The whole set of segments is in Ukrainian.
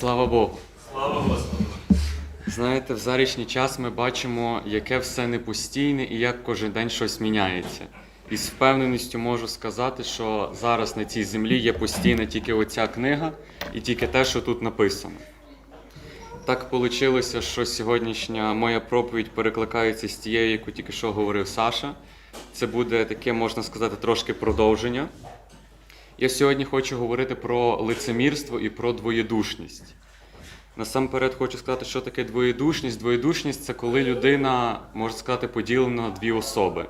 Слава Богу. Слава Господу! Знаєте, в зарічний час ми бачимо, яке все непостійне і як кожен день щось міняється. І з впевненістю можу сказати, що зараз на цій землі є постійна тільки оця книга і тільки те, що тут написано. Так вийшло, що сьогоднішня моя проповідь перекликається з тією, яку тільки що говорив Саша. Це буде таке, можна сказати, трошки продовження. Я сьогодні хочу говорити про лицемірство і про двоєдушність. Насамперед хочу сказати, що таке двоєдушність. Двоєдушність це коли людина, можна сказати, поділена на дві особи.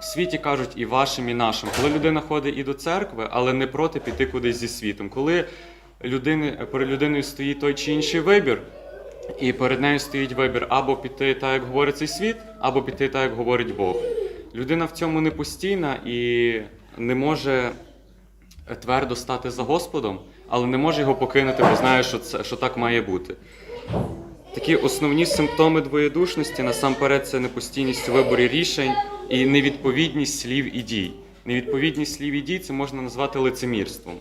В світі кажуть і вашим, і нашим. Коли людина ходить і до церкви, але не проти піти кудись зі світом. Коли людини, перед людиною стоїть той чи інший вибір, і перед нею стоїть вибір або піти так, як говорить цей світ, або піти так, як говорить Бог. Людина в цьому не постійна і не може твердо стати за Господом, але не може його покинути, бо знає, що, це, що так має бути. Такі основні симптоми двоєдушності насамперед це непостійність у виборі рішень і невідповідність слів і дій. Невідповідність слів і дій це можна назвати лицемірством.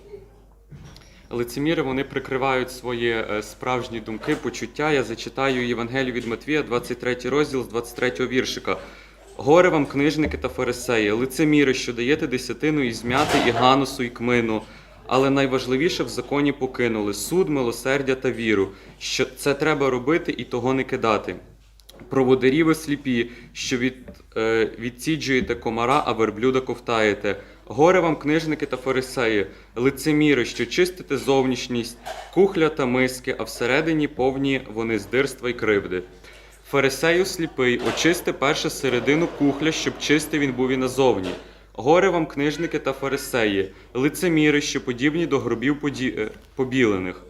Лицеміри вони прикривають свої е, справжні думки, почуття. Я зачитаю Євангелію від Матвія, 23 розділ з 23 віршика. Горе вам, книжники та фарисеї, лицеміри, що даєте десятину і змяти, і ганусу, і кмину. Але найважливіше в законі покинули суд, милосердя та віру, що це треба робити і того не кидати. Проводирі ви сліпі, що від, е, відсіджуєте комара, а верблюда ковтаєте. Горе вам, книжники та фарисеї, лицеміри, що чистите зовнішність, кухля та миски, а всередині повні вони здирства й кривди. Фарисею сліпий, очисти перше середину кухля, щоб чистий він був і назовні. Горе вам, книжники та фарисеї, лицеміри, що подібні до гробів поді... е, побілених,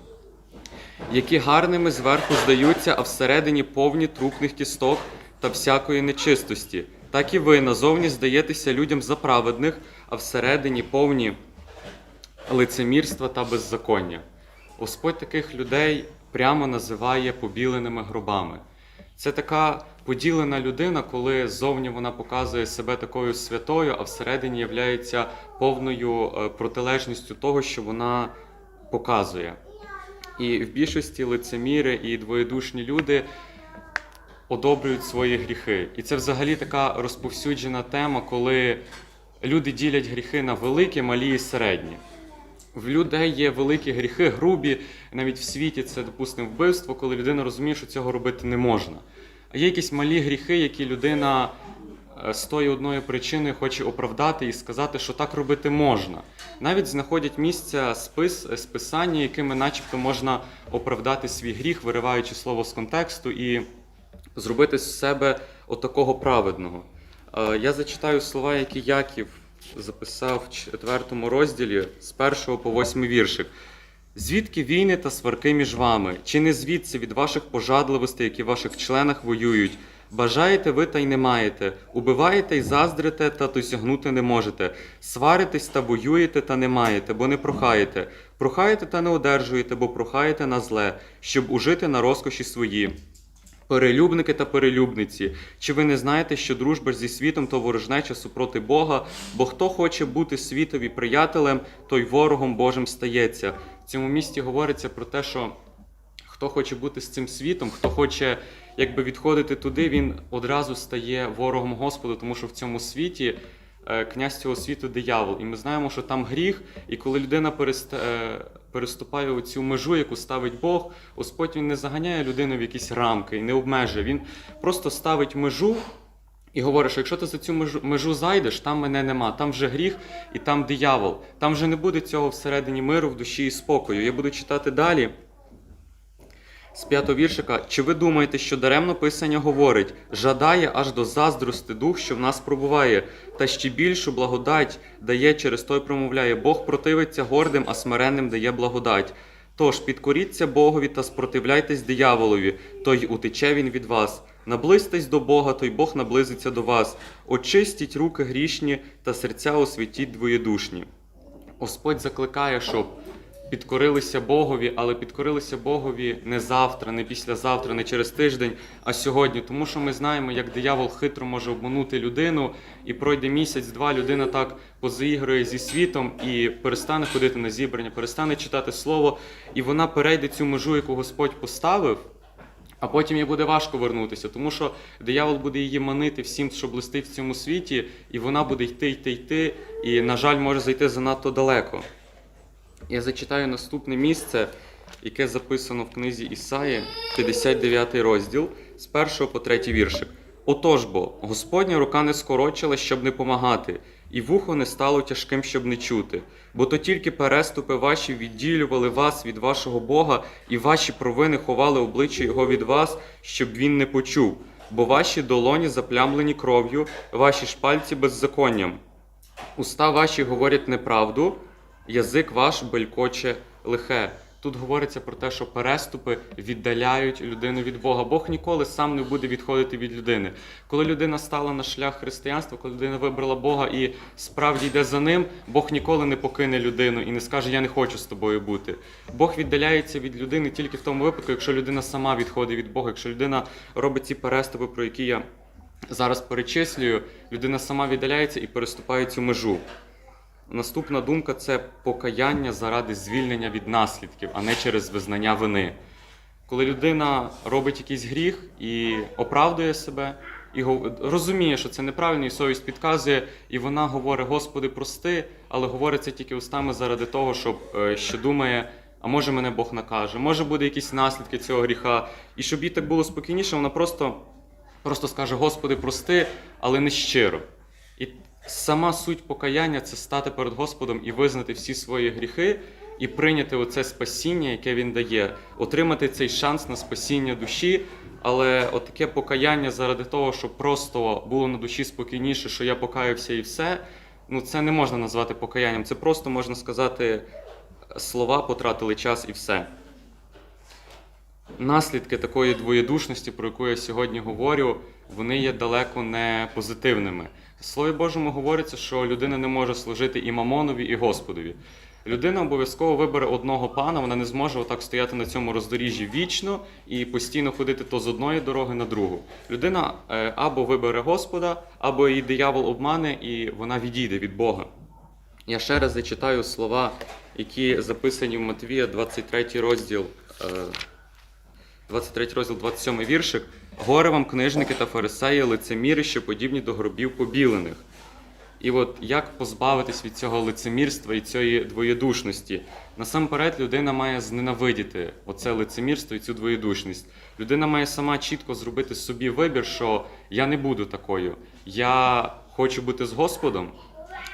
які гарними зверху здаються, а всередині повні трупних кісток та всякої нечистості. Так і ви назовні здаєтеся людям за праведних, а всередині повні лицемірства та беззаконня. Господь таких людей прямо називає побіленими гробами. Це така поділена людина, коли зовні вона показує себе такою святою, а всередині являється повною е, протилежністю того, що вона показує. І в більшості лицеміри і двоєдушні люди одобрюють свої гріхи. І це взагалі така розповсюджена тема, коли люди ділять гріхи на великі, малі і середні. В людей є великі гріхи, грубі, навіть в світі це, допустимо, вбивство, коли людина розуміє, що цього робити не можна. А є якісь малі гріхи, які людина е, з тої одної причини хоче оправдати і сказати, що так робити можна. Навіть знаходять місця спис, списання, якими начебто можна оправдати свій гріх, вириваючи слово з контексту і зробити з себе отакого праведного. Е, Я зачитаю слова, які Яків записав в четвертому розділі з першого по восьмий віршик. Звідки війни та сварки між вами? Чи не звідси від ваших пожадливостей, які в ваших членах воюють? Бажаєте ви та й не маєте, убиваєте й заздрите, та досягнути не можете. Сваритесь та воюєте, та не маєте, бо не прохаєте. Прохаєте та не одержуєте, бо прохаєте на зле, щоб ужити на розкоші свої. Перелюбники та перелюбниці, чи ви не знаєте, що дружба зі світом то ворожнеча супроти Бога? Бо хто хоче бути світові приятелем, той ворогом Божим стається. В цьому місті говориться про те, що хто хоче бути з цим світом, хто хоче якби відходити туди, він одразу стає ворогом Господу, тому що в цьому світі князь цього світу диявол. І ми знаємо, що там гріх, і коли людина перест... е, переступає оцю межу, яку ставить Бог, Господь він не заганяє людину в якісь рамки і не обмежує. Він просто ставить межу. І говорить, що якщо ти за цю межу, межу зайдеш, там мене нема, там вже гріх і там диявол. Там вже не буде цього всередині миру, в душі і спокою. Я буду читати далі. З п'ятого віршика. Чи ви думаєте, що даремно Писання говорить, жадає аж до заздрости дух, що в нас пробуває, та ще більшу благодать дає, через той промовляє. Бог противиться гордим, а смиренним дає благодать. Тож підкоріться Богові та спротивляйтесь дияволові, то й утече він від вас. Наблизьтесь до Бога, то й Бог наблизиться до вас. Очистіть руки грішні та серця освітіть двоєдушні. Господь закликає, щоб підкорилися Богові, але підкорилися Богові не завтра, не післязавтра, не через тиждень, а сьогодні. Тому що ми знаємо, як диявол хитро може обманути людину, і пройде місяць-два, людина так позаігрує зі світом і перестане ходити на зібрання, перестане читати слово, і вона перейде цю межу, яку Господь поставив. А потім їй буде важко вернутися, тому що диявол буде її манити всім, що блистить в цьому світі, і вона буде йти, йти, йти, і, на жаль, може зайти занадто далеко. Я зачитаю наступне місце, яке записано в книзі Ісаї, 59 розділ, з 1 по 3 віршик. Отож бо, Господня рука не скорочила, щоб не помагати, і вухо не стало тяжким, щоб не чути. Бо то тільки переступи ваші відділювали вас від вашого Бога, і ваші провини ховали обличчя Його від вас, щоб він не почув. Бо ваші долоні заплямлені кров'ю, ваші ж пальці беззаконням. Уста ваші говорять неправду, язик ваш белькоче лихе. Тут говориться про те, що переступи віддаляють людину від Бога. Бог ніколи сам не буде відходити від людини. Коли людина стала на шлях християнства, коли людина вибрала Бога і справді йде за ним, Бог ніколи не покине людину і не скаже Я не хочу з тобою бути. Бог віддаляється від людини тільки в тому випадку, якщо людина сама відходить від Бога, якщо людина робить ці переступи, про які я зараз перечислюю, людина сама віддаляється і переступає цю межу. Наступна думка це покаяння заради звільнення від наслідків, а не через визнання вини. Коли людина робить якийсь гріх і оправдує себе, і розуміє, що це неправильно, і совість підказує, і вона говорить: Господи, прости, але говорить це тільки устами заради того, щоб е, ще думає, а може мене Бог накаже, може буде якісь наслідки цього гріха. І щоб їй так було спокійніше, вона просто, просто скаже: Господи, прости, але не щиро. Сама суть покаяння це стати перед Господом і визнати всі свої гріхи, і прийняти оце спасіння, яке він дає, отримати цей шанс на спасіння душі. Але от таке покаяння заради того, щоб просто було на душі спокійніше, що я покаявся і все. Ну це не можна назвати покаянням. Це просто можна сказати слова, потратили час і все. Наслідки такої двоєдушності, про яку я сьогодні говорю, вони є далеко не позитивними. В Слові Божому говориться, що людина не може служити і мамонові, і Господові. Людина обов'язково вибере одного пана, вона не зможе отак стояти на цьому роздоріжжі вічно і постійно ходити то з одної дороги на другу. Людина е, або вибере Господа, або її диявол обмане, і вона відійде від Бога. Я ще раз зачитаю слова, які записані в Матвія, 23 розділ, е, 23 розділ, 27 віршик. Горе вам, книжники та фарисеї, лицеміри, що подібні до гробів побілених. І от як позбавитись від цього лицемірства і цієї двоєдушності? Насамперед, людина має зненавидіти оце лицемірство і цю двоєдушність. Людина має сама чітко зробити собі вибір, що я не буду такою. Я хочу бути з Господом,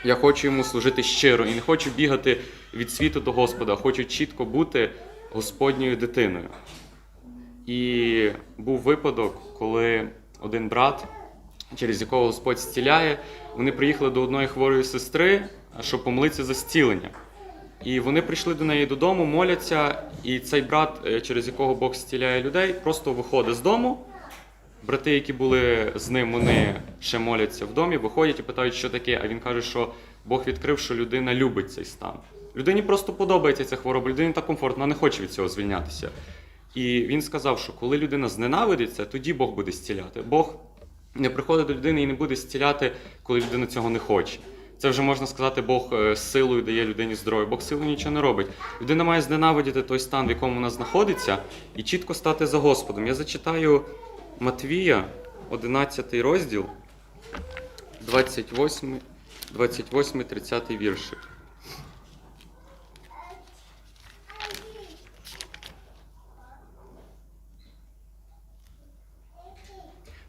я хочу йому служити щиро і не хочу бігати від світу до Господа, хочу чітко бути Господньою дитиною. І був випадок, коли один брат, через якого Господь зціляє, вони приїхали до одної хворої сестри, щоб помолитися за зцілення. І вони прийшли до неї додому, моляться, і цей брат, е, через якого Бог зціляє людей, просто виходить з дому. Брати, які були з ним, вони ще моляться в домі, виходять і питають, що таке. А він каже, що Бог відкрив, що людина любить цей стан. Людині просто подобається ця хвороба, людині так комфортно, вона не хоче від цього звільнятися. І він сказав, що коли людина зненавидиться, тоді Бог буде зціляти. Бог не приходить до людини і не буде зціляти, коли людина цього не хоче. Це вже можна сказати, Бог е, силою дає людині здоров'я. Бог силою нічого не робить. Людина має зненавидіти той стан, в якому вона знаходиться, і чітко стати за Господом. Я зачитаю Матвія, 11 розділ, 28, 28 30 віршик.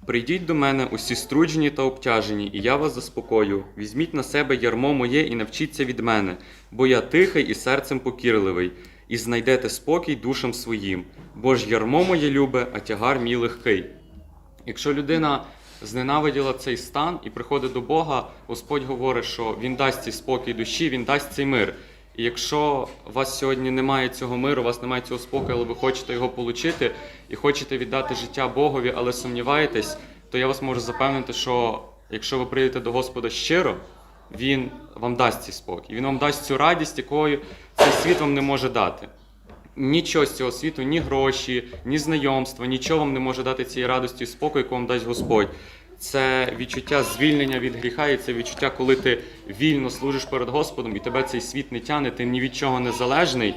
Прийдіть до мене усі струджені та обтяжені, і я вас заспокою. Візьміть на себе ярмо моє і навчіться від мене, бо я тихий і серцем покірливий, і знайдете спокій душам своїм, бо ж ярмо моє любе, а тягар мій легкий. Якщо людина зненавиділа цей стан і приходить до Бога, Господь говорить, що Він дасть цей спокій душі, Він дасть цей мир. І якщо у вас сьогодні немає цього миру, у вас немає цього спокою, але ви хочете його отримати і хочете віддати життя Богові, але сумніваєтесь, то я вас можу запевнити, що якщо ви прийдете до Господа щиро, Він вам дасть цей спокій. Він вам дасть цю радість, якою цей світ вам не може дати. Нічого з цього світу, ні гроші, ні знайомства, нічого вам не може дати цієї радості і спокою, яку вам дасть Господь. Це відчуття звільнення від гріха, і це відчуття, коли ти вільно служиш перед Господом, і тебе цей світ не тяне, ти ні від чого не залежний.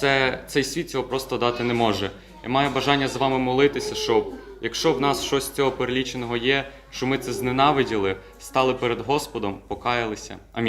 Це, цей світ цього просто дати не може. Я маю бажання з вами молитися, щоб якщо в нас щось з цього переліченого є, що ми це зненавиділи, стали перед Господом, покаялися. Амінь.